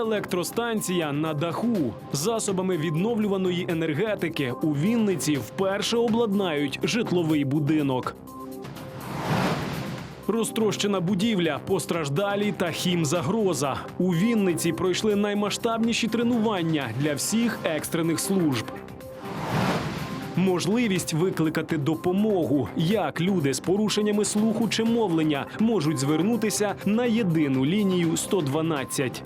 Електростанція на даху засобами відновлюваної енергетики у Вінниці вперше обладнають житловий будинок. Розтрощена будівля, постраждалі та хімзагроза. У Вінниці пройшли наймасштабніші тренування для всіх екстрених служб. Можливість викликати допомогу, як люди з порушеннями слуху чи мовлення можуть звернутися на єдину лінію 112.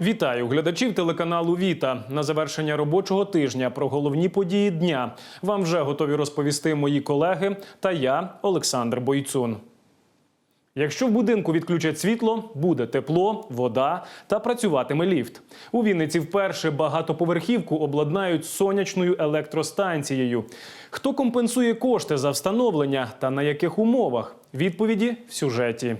Вітаю глядачів телеканалу Віта. На завершення робочого тижня про головні події дня вам вже готові розповісти мої колеги та я, Олександр Бойцун. Якщо в будинку відключать світло, буде тепло, вода та працюватиме ліфт. У Вінниці вперше багатоповерхівку обладнають сонячною електростанцією. Хто компенсує кошти за встановлення та на яких умовах? Відповіді в сюжеті.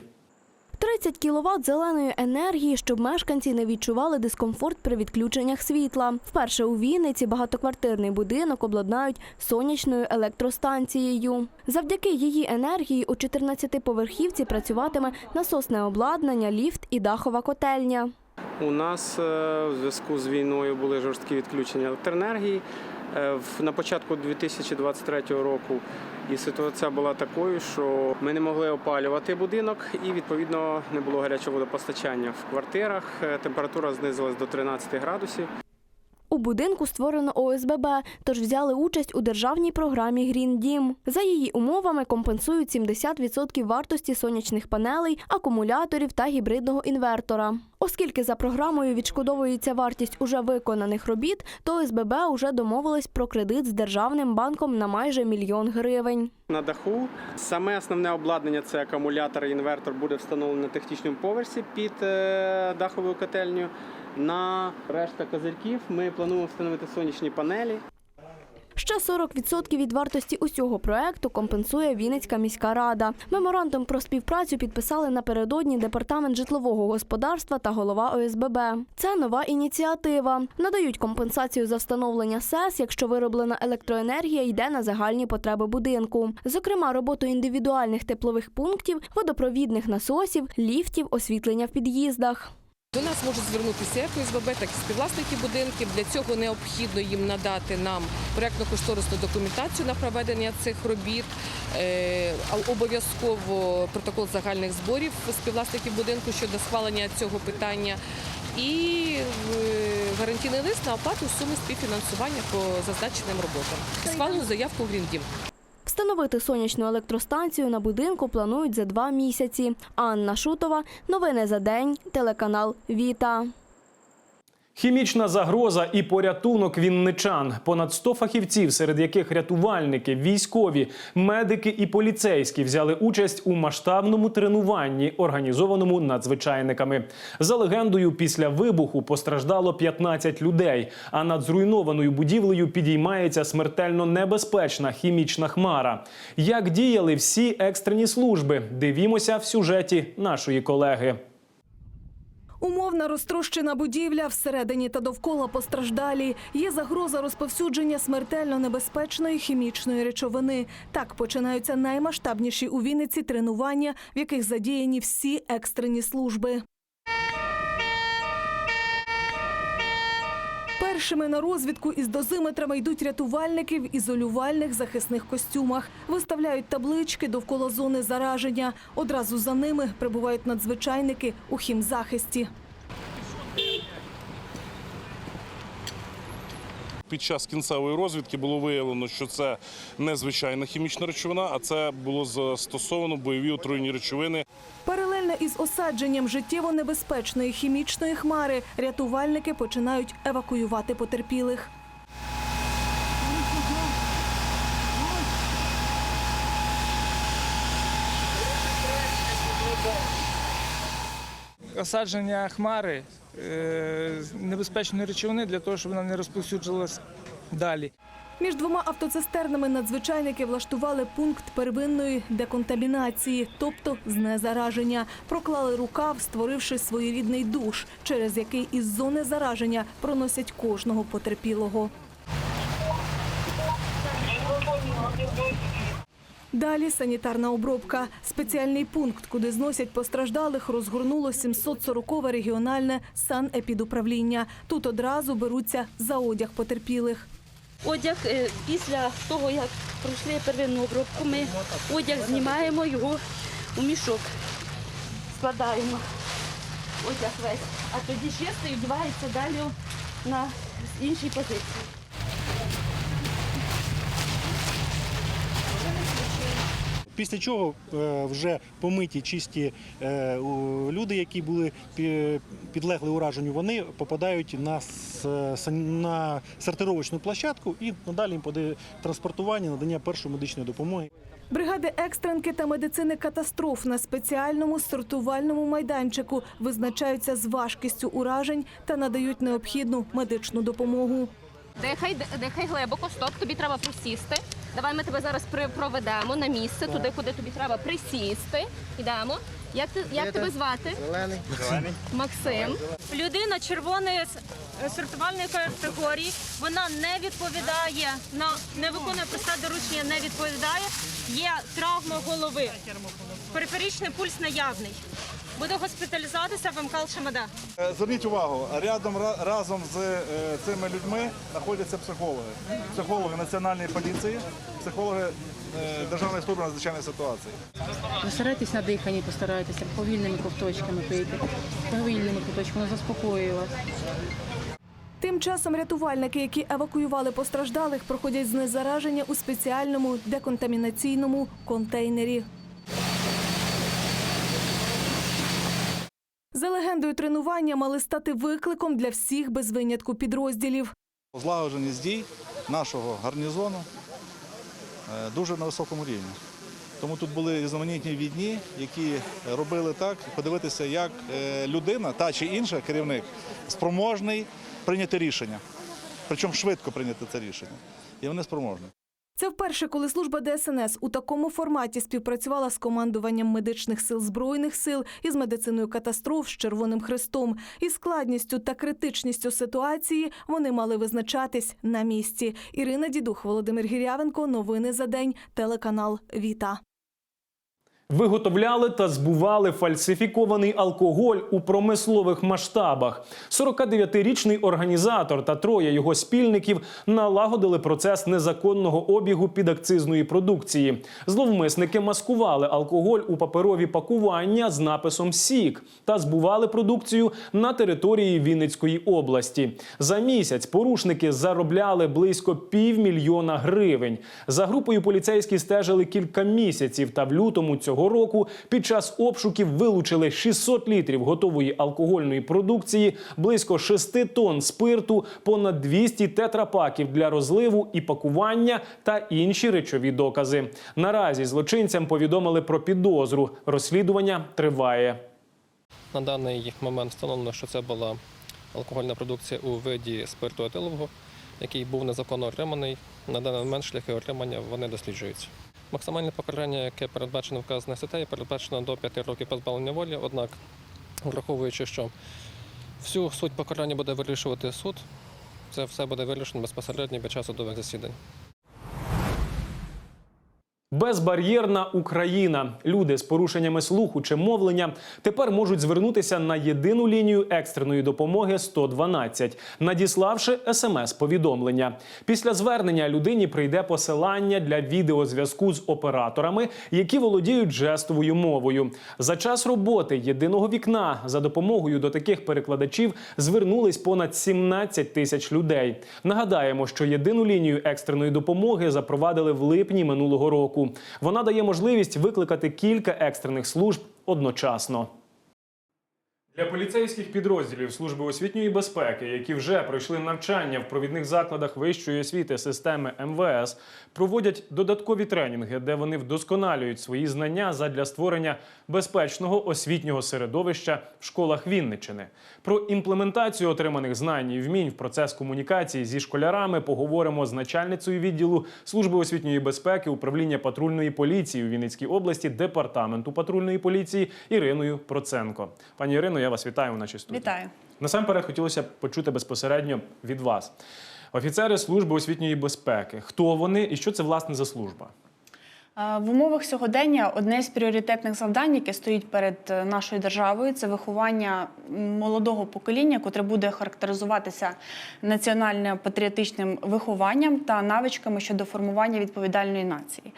30 кВт зеленої енергії, щоб мешканці не відчували дискомфорт при відключеннях світла. Вперше у Вінниці багатоквартирний будинок обладнають сонячною електростанцією. Завдяки її енергії у 14-поверхівці працюватиме насосне обладнання, ліфт і дахова котельня. У нас е, в зв'язку з війною були жорсткі відключення електроенергії. Е, На початку 2023 року і ситуація була такою, що ми не могли опалювати будинок і відповідно не було гарячого водопостачання в квартирах. Е, Температура знизилась до 13 градусів. Будинку створено ОСББ, тож взяли участь у державній програмі Грін Дім. За її умовами компенсують 70% вартості сонячних панелей, акумуляторів та гібридного інвертора. Оскільки за програмою відшкодовується вартість уже виконаних робіт, то ОСББ уже домовились про кредит з державним банком на майже мільйон гривень. На даху саме основне обладнання це акумулятор і інвертор буде встановлено на технічному поверсі під е, даховою котельнею. На решта козирків ми плануємо встановити сонячні панелі. Ще 40% від вартості усього проекту компенсує Вінницька міська рада. Меморандум про співпрацю підписали напередодні департамент житлового господарства та голова ОСББ. Це нова ініціатива. Надають компенсацію за встановлення СЕС, якщо вироблена електроенергія йде на загальні потреби будинку. Зокрема, роботу індивідуальних теплових пунктів, водопровідних насосів, ліфтів, освітлення в під'їздах. До нас можуть звернутися як ОСББ, так і співвласники будинків. Для цього необхідно їм надати нам проєктно-кошторисну документацію на проведення цих робіт, е, обов'язково протокол загальних зборів співвласників будинку щодо схвалення цього питання. І е, гарантійний лист на оплату суми співфінансування по зазначеним роботам. Схвалену заявку в Гріндім. Встановити сонячну електростанцію на будинку планують за два місяці. Анна Шутова. Новини за день. Телеканал Віта. Хімічна загроза і порятунок вінничан. Понад 100 фахівців, серед яких рятувальники, військові, медики і поліцейські взяли участь у масштабному тренуванні, організованому надзвичайниками. За легендою, після вибуху постраждало 15 людей. А над зруйнованою будівлею підіймається смертельно небезпечна хімічна хмара. Як діяли всі екстрені служби? Дивімося в сюжеті нашої колеги. Умовна розтрощена будівля всередині та довкола постраждалі. Є загроза розповсюдження смертельно небезпечної хімічної речовини. Так починаються наймасштабніші у Вінниці тренування, в яких задіяні всі екстрені служби. Першими на розвідку із дозиметрами йдуть рятувальники в ізолювальних захисних костюмах. Виставляють таблички довкола зони зараження. Одразу за ними прибувають надзвичайники у хімзахисті. Під час кінцевої розвідки було виявлено, що це не звичайна хімічна речовина, а це було застосовано бойові отруйні речовини. Паралельно із осадженням життєво небезпечної хімічної хмари рятувальники починають евакуювати потерпілих. осадження хмари е, небезпечної речовини для того, щоб вона не розповсюджувалась далі. Між двома автоцистернами надзвичайники влаштували пункт первинної деконтамінації, тобто знезараження. Проклали рукав, створивши своєрідний душ, через який із зони зараження проносять кожного потерпілого. Далі санітарна обробка. Спеціальний пункт, куди зносять постраждалих, розгорнуло 740 регіональне санепідуправління. Тут одразу беруться за одяг потерпілих. Одяг е, після того, як пройшли первинну обробку, ми одяг знімаємо його у мішок, складаємо одяг весь, а тоді чистий вдівається далі на іншій позиції. Після чого е, вже помиті чисті е, люди, які були підлегли ураженню, вони попадають на, на сортировочну площадку і надалі їм поде транспортування, надання першої медичної допомоги. Бригади екстренки та медицини катастроф на спеціальному сортувальному майданчику визначаються з важкістю уражень та надають необхідну медичну допомогу. Дихай, дихай глибоко, стоп, тобі треба присісти. Давай ми тебе зараз при- проведемо на місце, туди, куди тобі треба присісти. Йдемо. Як, ти, як тебе звати? Зелений. Максим. Людина червоної с- сортувальної категорії, вона не відповідає на не виконує просте доручення, не відповідає. Є травма голови. Периферичний пульс наявний. Буде госпіталізуватися в МКЛ Шамада. Е, Зверніть увагу, рядом разом з е, цими людьми знаходяться психологи. Психологи Національної поліції, психологи е, Державної служби надзвичайної ситуації. Зосередьтесь на диханні, постарайтеся повільними ковточками пити, повільними ковточками заспокоювати. Тим часом рятувальники, які евакуювали постраждалих, проходять знезараження у спеціальному деконтамінаційному контейнері. За легендою, тренування мали стати викликом для всіх без винятку підрозділів. Злагодженість дій нашого гарнізону е, дуже на високому рівні. Тому тут були різноманітні відні, які робили так, подивитися, як е, людина, та чи інша керівник, спроможний прийняти рішення. Причому швидко прийняти це рішення. І вони спроможні. Це вперше, коли служба ДСНС у такому форматі співпрацювала з командуванням медичних сил збройних сил із медициною катастроф з Червоним Хрестом. І складністю та критичністю ситуації вони мали визначатись на місці. Ірина Дідух, Володимир Гірявенко. Новини за день. Телеканал Віта. Виготовляли та збували фальсифікований алкоголь у промислових масштабах. 49-річний організатор та троє його спільників налагодили процес незаконного обігу підакцизної продукції. Зловмисники маскували алкоголь у паперові пакування з написом Сік та збували продукцію на території Вінницької області. За місяць порушники заробляли близько півмільйона гривень. За групою поліцейські стежили кілька місяців та в лютому цього року під час обшуків вилучили 600 літрів готової алкогольної продукції, близько 6 тонн спирту, понад 200 тетрапаків для розливу і пакування та інші речові докази. Наразі злочинцям повідомили про підозру. Розслідування триває. На даний момент встановлено, що це була алкогольна продукція у виді спирту етилового, який був незаконно отриманий. На даний момент шляхи отримання вони досліджуються. Максимальне покарання, яке передбачено вказаною статтею, передбачено до 5 років позбавлення волі. Однак, враховуючи, що всю суть покарання буде вирішувати суд, це все буде вирішено безпосередньо під час судових засідань. Безбар'єрна Україна. Люди з порушеннями слуху чи мовлення тепер можуть звернутися на єдину лінію екстреної допомоги 112, надіславши смс-повідомлення. Після звернення людині прийде посилання для відеозв'язку з операторами, які володіють жестовою мовою. За час роботи єдиного вікна за допомогою до таких перекладачів звернулись понад 17 тисяч людей. Нагадаємо, що єдину лінію екстреної допомоги запровадили в липні минулого року. Вона дає можливість викликати кілька екстрених служб одночасно. Для поліцейських підрозділів служби освітньої безпеки, які вже пройшли навчання в провідних закладах вищої освіти системи МВС, проводять додаткові тренінги, де вони вдосконалюють свої знання задля створення безпечного освітнього середовища в школах Вінниччини. Про імплементацію отриманих знань і вмінь в процес комунікації зі школярами поговоримо з начальницею відділу служби освітньої безпеки управління патрульної поліції у Вінницькій області департаменту патрульної поліції Іриною Проценко. Пані Ірино, я вас вітаю в нашій студії. Вітаю. Насамперед хотілося б почути безпосередньо від вас. Офіцери служби освітньої безпеки. Хто вони і що це власне за служба? Е, В умовах сьогодення одне з пріоритетних завдань, яке стоїть перед е, нашою державою, це виховання молодого покоління, котре буде характеризуватися національно-патріотичним вихованням та навичками щодо формування відповідальної нації.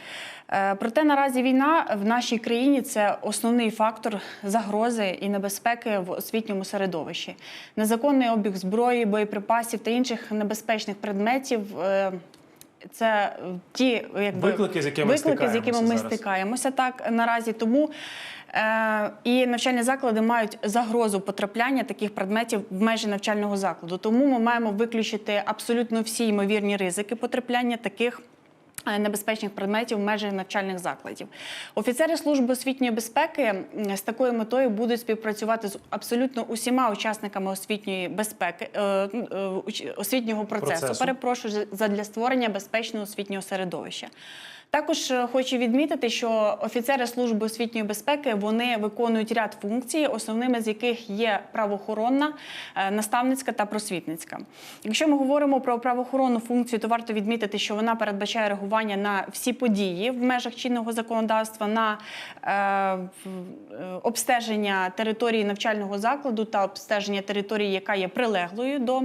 Е, Проте наразі війна в нашій країні це основний фактор загрози і небезпеки в освітньому середовищі. Незаконний обіг зброї, боєприпасів та інших небезпечних предметів. Е, Це ті якби, Виклики, з якими виклики, з якими ми стикаємося так наразі. Тому е, і навчальні заклади мають загрозу потрапляння таких предметів в межі навчального закладу. Тому ми маємо виключити абсолютно всі ймовірні ризики потрапляння таких. Е, Небезпечних предметів в межі навчальних закладів. Офіцери служби освітньої безпеки з такою метою будуть співпрацювати з абсолютно усіма учасниками освітньої безпеки е, е, освітнього процесу. Процесу. Перепрошую задля створення безпечного освітнього середовища. Також е, хочу відмітити, що офіцери служби освітньої безпеки вони виконують ряд функцій, основними з яких є правоохоронна, е, наставницька та просвітницька. Якщо ми говоримо про правоохоронну функцію, то варто відмітити, що вона передбачає реагування на всі події в межах чинного законодавства, на е, е, обстеження території навчального закладу та обстеження території, яка є прилеглою до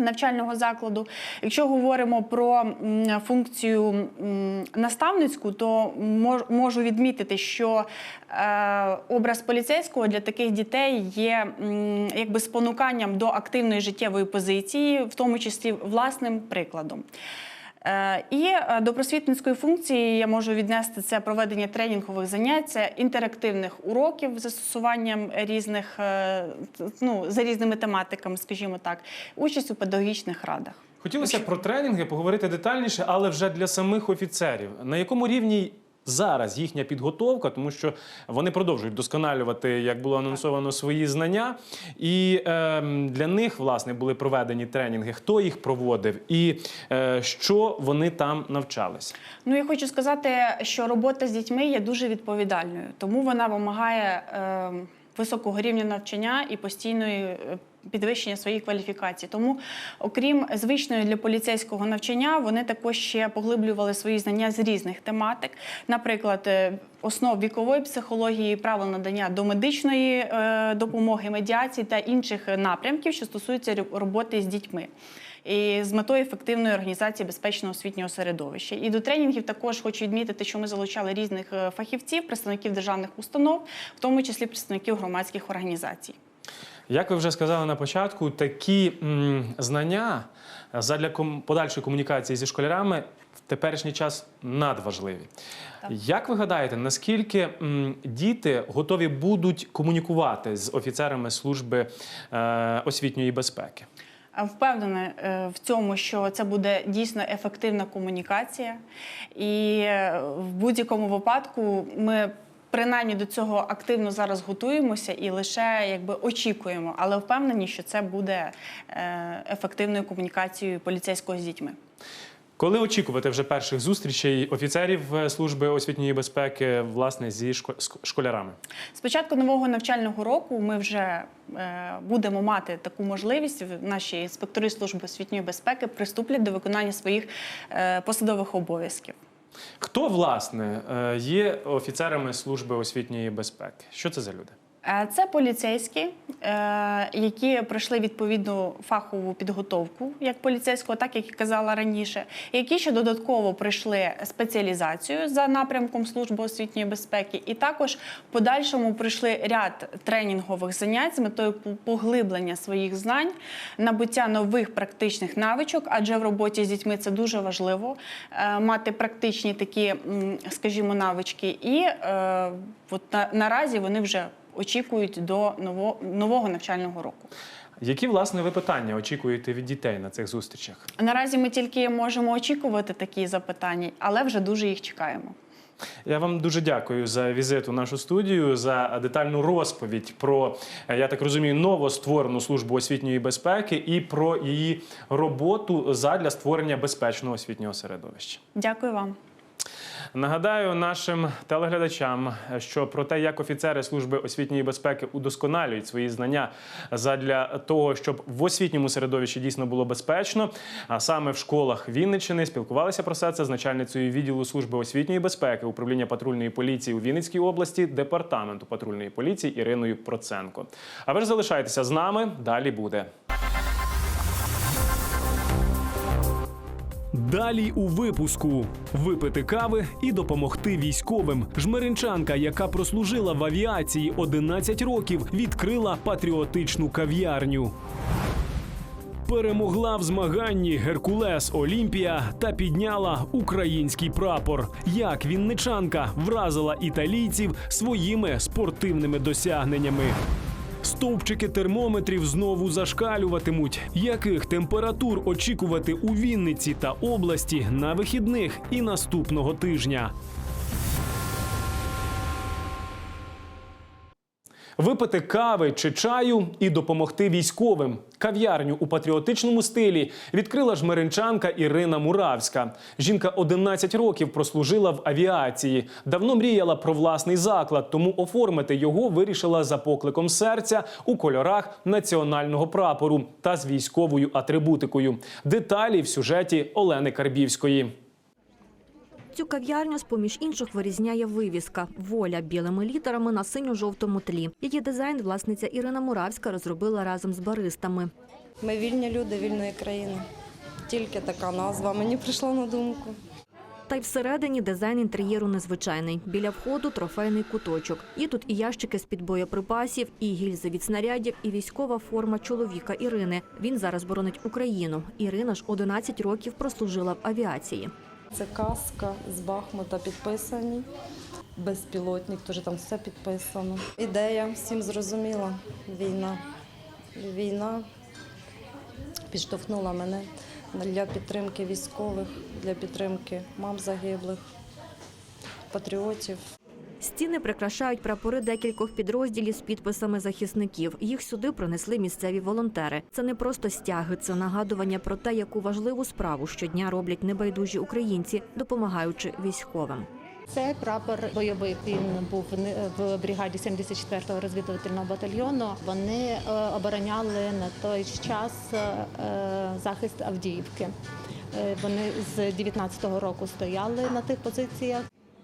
навчального закладу. Якщо говоримо про функцію наставницьку, то можу відмітити, що е, образ поліцейського для таких дітей є якби спонуканням до активної життєвої позиції, в тому числі власним прикладом. Е, І е, до просвітницької функції я можу віднести це проведення тренінгових занять, це інтерактивних уроків з застосуванням різних е, ну, за різними тематиками, скажімо так, участь у педагогічних радах. Хотілося б про тренінги поговорити детальніше, але вже для самих офіцерів. На якому рівні зараз їхня підготовка, тому що вони продовжують досконалювати, як було анонсовано, свої знання. І ем, для них власне були проведені тренінги. Хто їх проводив і е, що вони там навчалися? Ну я хочу сказати, що робота з дітьми є дуже відповідальною, тому вона вимагає е, високого рівня навчання і постійної. Підвищення своєї кваліфікації. Тому, окрім звичної для поліцейського навчання, вони також ще поглиблювали свої знання з різних тематик, наприклад, е, основ вікової психології, правил надання домедичної е, допомоги, медіації та інших напрямків, що стосуються роботи з дітьми і з метою ефективної організації безпечного освітнього середовища. І до тренінгів також хочу відмітити, що ми залучали різних е, фахівців, представників державних установ, в тому числі представників громадських організацій. Як ви вже сказали на початку, такі м, знання задля ком- подальшої комунікації зі школярами в теперішній час надважливі. Як ви гадаєте, наскільки м, діти готові будуть комунікувати з офіцерами служби е, освітньої безпеки? Впевнена е, в цьому, що це буде дійсно ефективна комунікація, і е, в будь-якому випадку ми. Принаймні до цього активно зараз готуємося і лише якби очікуємо, але впевнені, що це буде е, ефективною комунікацією поліцейського з дітьми. Коли очікувати вже перших зустрічей офіцерів е, служби освітньої безпеки власне зі школярами? З початку нового навчального року ми вже е, будемо мати таку можливість. Наші інспектори служби освітньої безпеки приступлять до виконання своїх посадових обов'язків. Хто власне е, є офіцерами служби освітньої безпеки? Що це за люди? Е, Це поліцейські, е, які пройшли відповідну фахову підготовку як поліцейського, так як і казала раніше, які ще додатково пройшли спеціалізацію за напрямком служби освітньої безпеки, і також в подальшому пройшли ряд тренінгових занять з метою поглиблення своїх знань, набуття нових практичних навичок, адже в роботі з дітьми це дуже важливо е, мати практичні такі, скажімо, навички. І от наразі вони вже очікують до ново, нового навчального року. Які власне ви питання очікуєте від дітей на цих зустрічах? Наразі ми тільки можемо очікувати такі запитання, але вже дуже їх чекаємо. Я вам дуже дякую за візит у нашу студію, за детальну розповідь про, е, я так розумію, новостворену службу освітньої безпеки і про її роботу задля створення безпечного освітнього середовища. Дякую вам. Нагадаю нашим телеглядачам, що про те, як офіцери служби освітньої безпеки удосконалюють свої знання задля того, щоб в освітньому середовищі дійсно було безпечно. А саме в школах Вінниччини спілкувалися про все це з начальницею відділу служби освітньої безпеки управління патрульної поліції у Вінницькій області департаменту патрульної поліції Іриною Проценко. А ви ж залишайтеся з нами. Далі буде. Далі у випуску випити кави і допомогти військовим. Жмеринчанка, яка прослужила в авіації 11 років, відкрила патріотичну кав'ярню. Перемогла в змаганні Геркулес Олімпія та підняла український прапор. Як вінничанка вразила італійців своїми спортивними досягненнями. Стовпчики термометрів знову зашкалюватимуть. Яких температур очікувати у Вінниці та області на вихідних і наступного тижня? Випити кави чи чаю і допомогти військовим. Кав'ярню у патріотичному стилі відкрила жмеринчанка Ірина Муравська. Жінка 11 років прослужила в авіації. Давно мріяла про власний заклад, тому оформити його вирішила за покликом серця у кольорах національного прапору та з військовою атрибутикою. Деталі в сюжеті Олени Карбівської. Цю кав'ярню з-поміж інших вирізняє вивіска Воля білими літерами на синьо-жовтому тлі. Її дизайн власниця Ірина Муравська розробила разом з баристами. Ми вільні люди вільної країни. Тільки така назва мені прийшла на думку. Та й всередині дизайн інтер'єру незвичайний. Біля входу трофейний куточок. Є тут і ящики з-під боєприпасів, і гільзи від снарядів, і військова форма чоловіка Ірини. Він зараз боронить Україну. Ірина ж 11 років прослужила в авіації. Це казка з Бахмута підписані. Безпілотник, теж там все підписано. Ідея всім зрозуміла. Війна. Війна підштовхнула мене для підтримки військових, для підтримки мам загиблих, патріотів. Стіни прикрашають прапори декількох підрозділів з підписами захисників. Їх сюди принесли місцеві волонтери. Це не просто стяги, це нагадування про те, яку важливу справу щодня роблять небайдужі українці, допомагаючи військовим. Це прапор бойовий. Він був в бригаді 74-го розвідувального батальйону. Вони е, обороняли на той час е, захист Авдіївки. Е, Вони з 19-го року стояли на тих позиціях.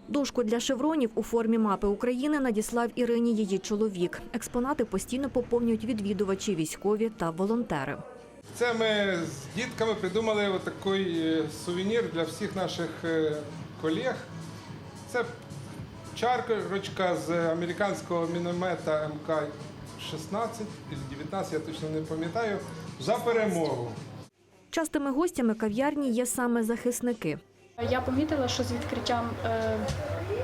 Дошку для шевронів у формі мапи України надіслав Ірині її чоловік. Експонати постійно поповнюють відвідувачі, військові та волонтери. Це ми з дітками придумали отакий е, сувенір для всіх наших е, колег. Це чарочка з американського міномета МК-16 чи 19, я точно не пам'ятаю, за перемогу. Частими гостями кав'ярні є саме захисники. Я помітила, що з відкриттям е,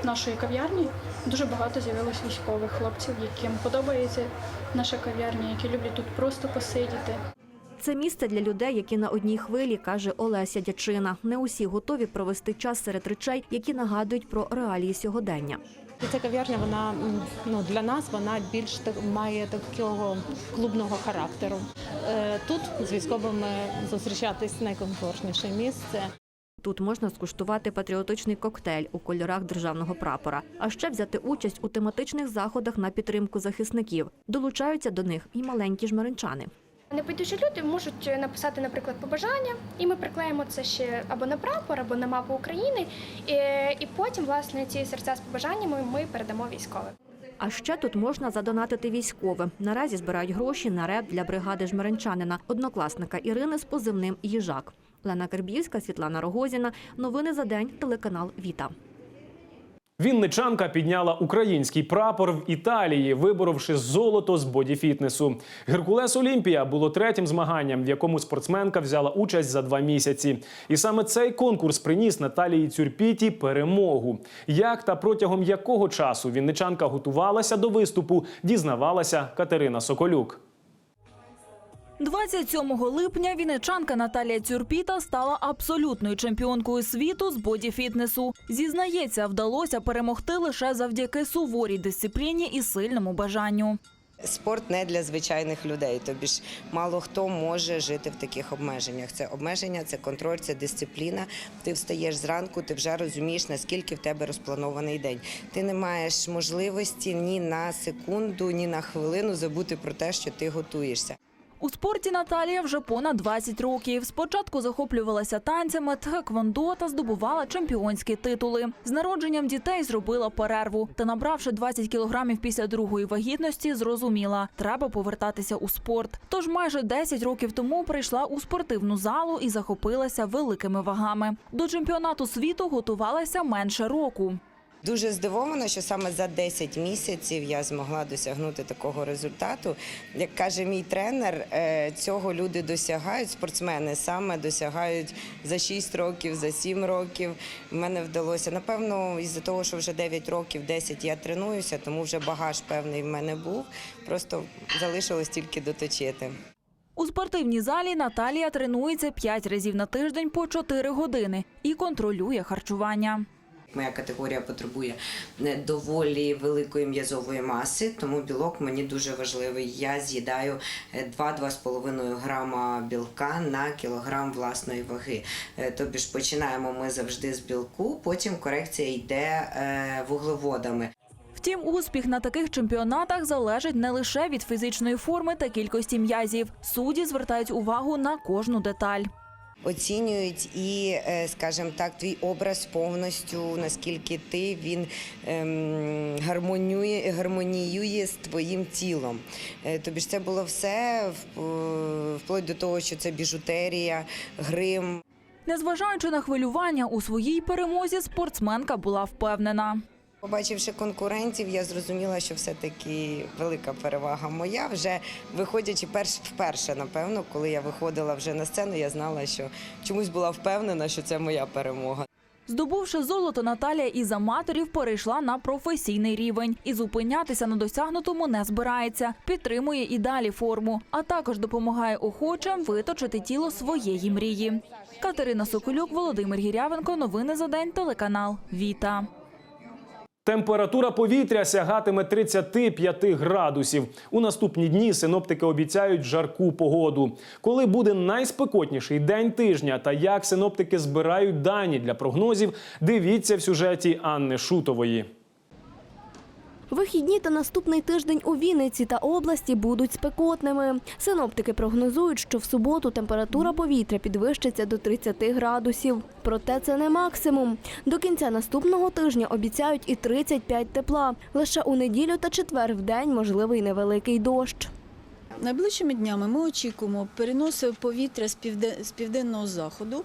нашої кав'ярні дуже багато з'явилось військових хлопців, яким подобається наша кав'ярня, які люблять тут просто посидіти. Це місце для людей, які на одній хвилі, каже Олеся Дячина. Не усі готові провести час серед речей, які нагадують про реалії сьогодення. І ця кав'ярня, вона ну для нас вона більш так має такого клубного характеру. Е, Тут з військовими зустрічатись найкомфортніше місце. Тут можна скуштувати патріотичний коктейль у кольорах державного прапора, а ще взяти участь у тематичних заходах на підтримку захисників. Долучаються до них і маленькі жмеринчани. Небайдужі люди можуть написати, наприклад, побажання, і ми приклеїмо це ще або на прапор, або на мапу України. І, і потім, власне, ці серця з побажаннями ми передамо військовим. А ще тут можна задонатити військовим. Наразі збирають гроші на реп для бригади жмеринчанина, однокласника Ірини з позивним Їжак. Лена Карбівська, Світлана Рогозіна. Новини за день. Телеканал Віта. Вінничанка підняла український прапор в Італії, виборовши золото з бодіфітнесу. Геркулес Олімпія було третім змаганням, в якому спортсменка взяла участь за два місяці. І саме цей конкурс приніс Наталії Цюрпіті перемогу. Як та протягом якого часу вінничанка готувалася до виступу, дізнавалася Катерина Соколюк. 27 липня вінничанка Наталія Цюрпіта стала абсолютною чемпіонкою світу з бодіфітнесу. Зізнається, вдалося перемогти лише завдяки суворій дисципліні і сильному бажанню. Спорт не для звичайних людей, тобі ж мало хто може жити в таких обмеженнях. Це обмеження, це контроль, це дисципліна. Ти встаєш зранку, ти вже розумієш, наскільки в тебе розпланований день. Ти не маєш можливості ні на секунду, ні на хвилину забути про те, що ти готуєшся. У спорті Наталія вже понад 20 років. Спочатку захоплювалася танцями, тхеквондо та здобувала чемпіонські титули. З народженням дітей зробила перерву. Та набравши 20 кілограмів після другої вагітності, зрозуміла, треба повертатися у спорт. Тож майже 10 років тому прийшла у спортивну залу і захопилася великими вагами. До чемпіонату світу готувалася менше року. Дуже здивована, що саме за 10 місяців я змогла досягнути такого результату. Як каже мій тренер, е, цього люди досягають, спортсмени саме досягають за 6 років, за 7 років. Мене вдалося. Напевно, із-за того, що вже 9 років, 10 я тренуюся, тому вже багаж певний в мене був. Просто залишилось тільки доточити. У спортивній залі Наталія тренується 5 разів на тиждень по 4 години і контролює харчування. Моя категорія потребує е, доволі великої м'язової маси, тому білок мені дуже важливий. Я з'їдаю е, 2-2,5 грама білка на кілограм власної ваги. Е, Тобі ж починаємо ми завжди з білку, потім корекція йде е, вуглеводами. Втім, успіх на таких чемпіонатах залежить не лише від фізичної форми та кількості м'язів. Судді звертають увагу на кожну деталь. Оцінюють і, е, скажімо так, твій образ повністю, наскільки ти він ем, гармонює, гармоніює з твоїм тілом. Е, Тобі ж це було все е, вплоть до того, що це біжутерія, грим. Незважаючи на хвилювання у своїй перемозі, спортсменка була впевнена. Побачивши конкурентів, я зрозуміла, що все-таки велика перевага моя. Вже виходячи перш вперше, напевно, коли я виходила вже на сцену, я знала, що чомусь була впевнена, що це моя перемога. Здобувши золото, Наталія із аматорів перейшла на професійний рівень і зупинятися на досягнутому не збирається. Підтримує і далі форму, а також допомагає охочим виточити тіло своєї мрії. Катерина Соколюк, Володимир Гірявенко. Новини за день. Телеканал Віта. Температура повітря сягатиме 35 градусів. У наступні дні синоптики обіцяють жарку погоду. Коли буде найспекотніший день тижня та як синоптики збирають дані для прогнозів, дивіться в сюжеті Анни Шутової. Вихідні та наступний тиждень у Вінниці та області будуть спекотними. Синоптики прогнозують, що в суботу температура повітря підвищиться до 30 градусів. Проте це не максимум. До кінця наступного тижня обіцяють і 35 тепла. Лише у неділю та четвер в день можливий невеликий дощ. Найближчими днями ми очікуємо переносу повітря з, південного заходу,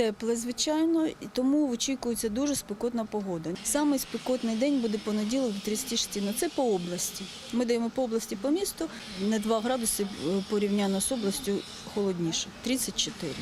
тепле, звичайно, і тому очікується дуже спекотна погода. Самий спекотний день буде понеділок до 36, ну це по області. Ми даємо по області по місту, на 2 градуси е, порівняно з областю холодніше, 34.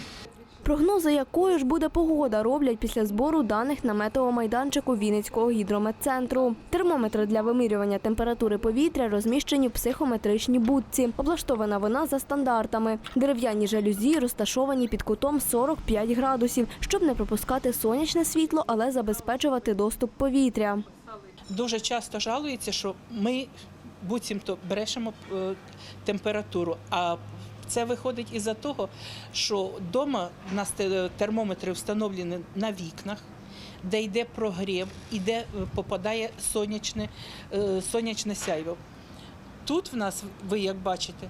Прогнози, якою ж буде погода, роблять після збору даних на метеомайданчику Вінницького гідрометцентру. Термометри для вимірювання температури повітря розміщені в психометричній будці. Облаштована вона за стандартами. Дерев'яні жалюзі розташовані під кутом 45 градусів, щоб не пропускати сонячне світло, але забезпечувати доступ повітря. дуже часто жалуються, що ми буцімто брешемо е, температуру. А це виходить із-за того, що вдома в нас термометри встановлені на вікнах, де йде прогрів і де е, попадає сонячне, е, сонячне сяйво. Тут в нас, ви як бачите,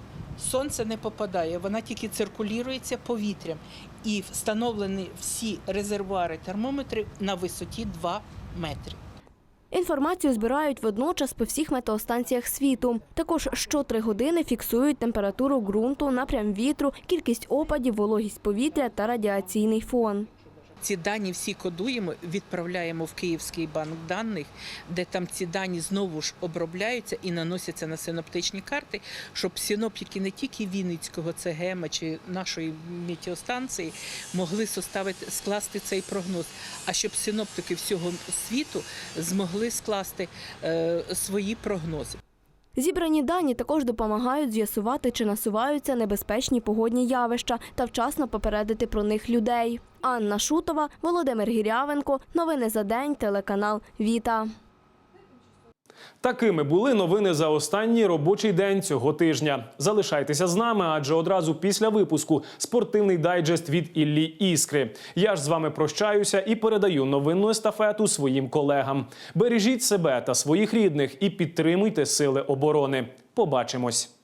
сонце не попадає, вона тільки циркулюється повітрям. І встановлені всі резервуари термометрів на висоті 2 метри. Інформацію збирають водночас по всіх метеостанціях світу. Також щотри години фіксують температуру ґрунту, напрям вітру, кількість опадів, вологість повітря та радіаційний фон. Ці дані всі кодуємо, відправляємо в Київський банк даних, де там ці дані знову ж обробляються і наносяться на синоптичні карти, щоб синоптики не тільки Вінницького ЦГМ чи нашої метеостанції могли составити, скласти цей прогноз, а щоб синоптики всього світу змогли скласти е, свої прогнози. Зібрані дані також допомагають з'ясувати, чи насуваються небезпечні погодні явища та вчасно попередити про них людей. Анна Шутова, Володимир Гірявенко. Новини за день. Телеканал Віта. Такими були новини за останній робочий день цього тижня. Залишайтеся з нами, адже одразу після випуску спортивний дайджест від Іллі Іскри. Я ж з вами прощаюся і передаю новинну естафету своїм колегам. Бережіть себе та своїх рідних і підтримуйте сили оборони. Побачимось.